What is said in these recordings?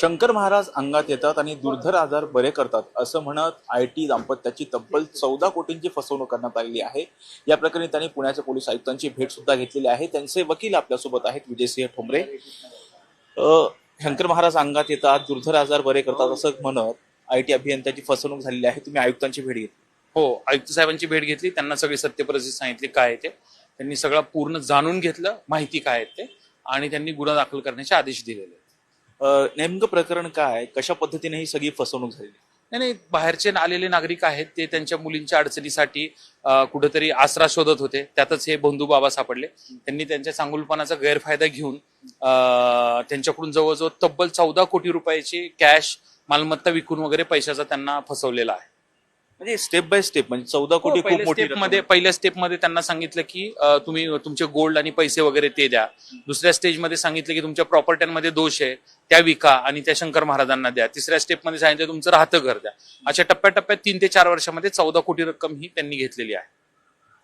शंकर महाराज अंगात येतात आणि दुर्धर आजार बरे करतात असं म्हणत आय टी दाम्पत्याची तब्बल चौदा कोटींची फसवणूक करण्यात आलेली आहे. या प्रकरणी त्यांनी पुण्याच्या पोलीस आयुक्तांची भेट सुद्धा घेतलेली आहे. त्यांचे वकील आपल्यासोबत आहेत विजयसिंह ठोंबरे. शंकर महाराज अंगात येतात दुर्धर आजार बरे करतात असं म्हणत आय टी अभियंत्याची फसवणूक झालेली आहे. तुम्ही आयुक्तांची भेट घेतली. हो आयुक्त साहेबांची भेट घेतली. त्यांना सगळी सत्यपरिस्थिती सांगितली काय ते. त्यांनी सगळं पूर्ण जाणून घेतलं माहिती काय आहे ते. आणि त्यांनी गुन्हा दाखल करण्याचे आदेश दिलेले नेमकं प्रकरण काय कशा पद्धतीने ही सगळी फसवणूक झाली? नाही नाही बाहेरचे आलेले नागरिक आहेत ते त्यांच्या मुलींच्या अडचणीसाठी कुठेतरी आसरा शोधत होते. त्यातच हे बंधू बाबा सापडले. त्यांनी त्यांच्या चांगुलपणाचा गैरफायदा घेऊन त्यांच्याकडून जवळजवळ तब्बल चौदा कोटी रुपयाची कॅश मालमत्ता विकून वगैरे पैशाचा त्यांना फसवलेला आहे. म्हणजे स्टेप बाय स्टेप म्हणजे चौदा कोटी खूप पहिल्या मोठी मध्ये. पहिल्या स्टेपमध्ये त्यांना सांगितलं की तुम्ही तुमचे गोल्ड आणि पैसे वगैरे ते द्या. दुसऱ्या स्टेजमध्ये सांगितलं की तुमच्या प्रॉपर्ट्यांमध्ये दोष आहे. त्या विका आणि त्या शंकर महाराजांना द्या. तिसऱ्या स्टेपमध्ये सांगितलं तुमचं राहतं घर द्या. अशा टप्प्याटप्प्यात तीन ते चार वर्षामध्ये चौदा कोटी रक्कम ही त्यांनी घेतलेली आहे.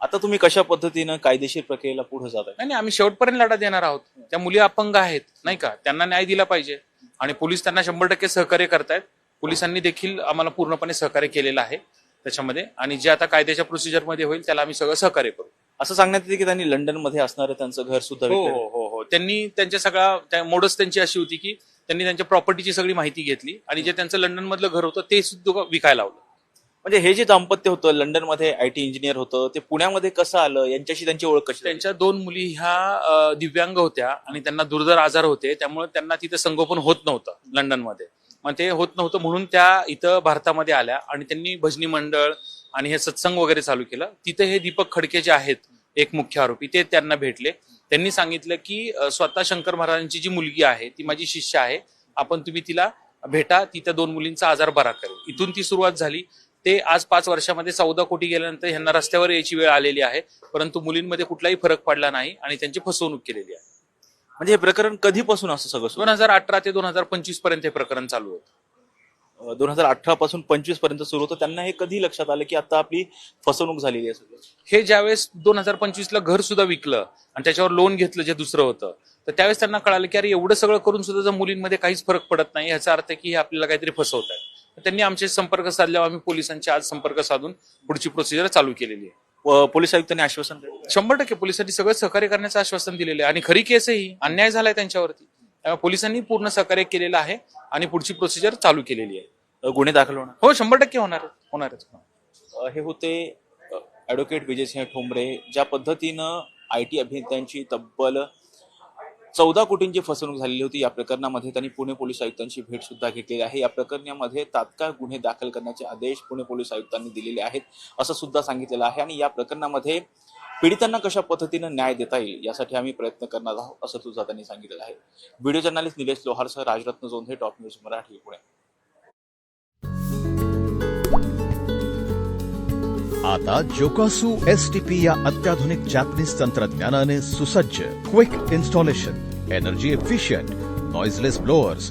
आता तुम्ही कशा पद्धतीनं कायदेशीर प्रक्रियेला पुढे जात नाही नाही, आम्ही शेवटपर्यंत लढा देणार आहोत. त्या मुली अपंग आहेत नाही का? त्यांना न्याय दिला पाहिजे. आणि पोलीस त्यांना शंभर टक्के सहकार्य करतायत. पोलिसांनी देखील आम्हाला पूर्णपणे सहकार्य केलेलं आहे त्याच्यामध्ये. आणि जे आता कायद्याच्या प्रोसिजरमध्ये होईल त्याला आम्ही सगळं सहकार्य करू. असं सांगण्यात येते की त्यांनी लंडनमध्ये असणारं त्यांचं घर सुद्धा हो. हो हो हो. त्यांनी त्यांच्या सगळ्या मोडच त्यांची अशी होती की त्यांनी त्यांच्या प्रॉपर्टीची सगळी माहिती घेतली आणि जे त्यांचं लंडन मधलं घर होतं ते सुद्धा विकायला लावलं. म्हणजे हे जे दाम्पत्य होतं लंडनमध्ये आय टी इंजिनियर होतं ते पुण्यामध्ये कसं आलं? यांच्याशी त्यांची ओळख कशी? त्यांच्या दोन मुली ह्या दिव्यांग होत्या आणि त्यांना दुर्धर आजार होते. त्यामुळे त्यांना तिथं संगोपन होत नव्हतं लंडनमध्ये. मग ते होत नव्हतं म्हणून त्या इथं भारतामध्ये आल्या आणि त्यांनी भजनी मंडळ आणि हे सत्संग वगैरे चालू केलं. तिथे हे दीपक खडके जे आहेत एक मुख्य आरोपी. ते त्यांना भेटले. त्यांनी सांगितलं की स्वतः शंकर महाराजांची जी मुलगी आहे ती माझी शिष्य आहे. आपण तुम्ही तिला भेटा ती त्या दोन मुलींचा आजार बरा करेल. इथून ती सुरुवात झाली. ते आज पाच वर्षामध्ये चौदा कोटी गेल्यानंतर ह्यांना रस्त्यावर यायची वेळ आलेली आहे. परंतु मुलींमध्ये कुठलाही फरक पडला नाही आणि त्यांची फसवणूक केलेली आहे. म्हणजे हे प्रकरण कधीपासून असं सगळं दोन हजार अठरा ते दोन हजार पंचवीसपर्यंत हे प्रकरण चालू होतं. दोन हजार अठरा पासून पंचवीसपर्यंत सुरू होतं. त्यांना हे कधी लक्षात आलं की आता आपली फसवणूक झालेली आहे सगळं? हे ज्यावेळेस दोन हजार पंचवीस ला घर सुद्धा विकलं आणि त्याच्यावर लोन घेतलं जे दुसरं होतं तर त्यावेळेस त्यांना कळालं की अरे एवढं सगळं करून सुद्धा जर मुलींमध्ये काहीच फरक पडत नाही याचा अर्थ की हे आपल्याला काहीतरी फसवत आहे त्यांनी आमचे संपर्क साधल्यावर आम्ही पोलिसांचे आज संपर्क साधून पुढची प्रोसिजर चालू केलेली आहे. पोलीस आयुक्तांनी आश्वासन दिलं? शंभर टक्के पोलिसांनी सगळं सहकार्य करण्याचं आश्वासन दिलेलं आहे. आणि खरी केस ही. अन्याय झालाय त्यांच्यावरती. त्यामुळे पोलिसांनी पूर्ण सहकार्य केलेलं आहे आणि पुढची प्रोसिजर चालू केलेली आहे. गुन्हे दाखल होणार? हो शंभर टक्के होणार होणारच हे होते ॲडव्होकेट विजयसिंह ठोंबरे. ज्या पद्धतीनं आय टी अभियंत्यांची तब्बल चौदा कोटींची फसवणूक झालेली होती या प्रकरणामध्ये त्यांनी पुणे पोलीस आयुक्तांची भेट सुद्धा घेतलेली आहे. या प्रकरणामध्ये तात्काळ गुन्हे दाखल करण्याचे आदेश पुणे पोलीस आयुक्तांनी दिलेले आहेत असं सुद्धा सांगितलेलं आहे. आणि या प्रकरणामध्ये पीडितांना कशा पद्धतीनं न्याय देता येईल यासाठी आम्ही प्रयत्न करणार आहोत असं तुझा त्यांनी सांगितलेलं आहे. व्हिडिओ जर्नालिस्ट निलेश लोहारसह राजरत्न जोंधे टॉप न्यूज मराठी पुणे. आता जोकासू एस टी पी या अत्याधुनिक जॅपनीज तंत्रज्ञानाने सुसज्ज quick installation energy efficient noiseless blowers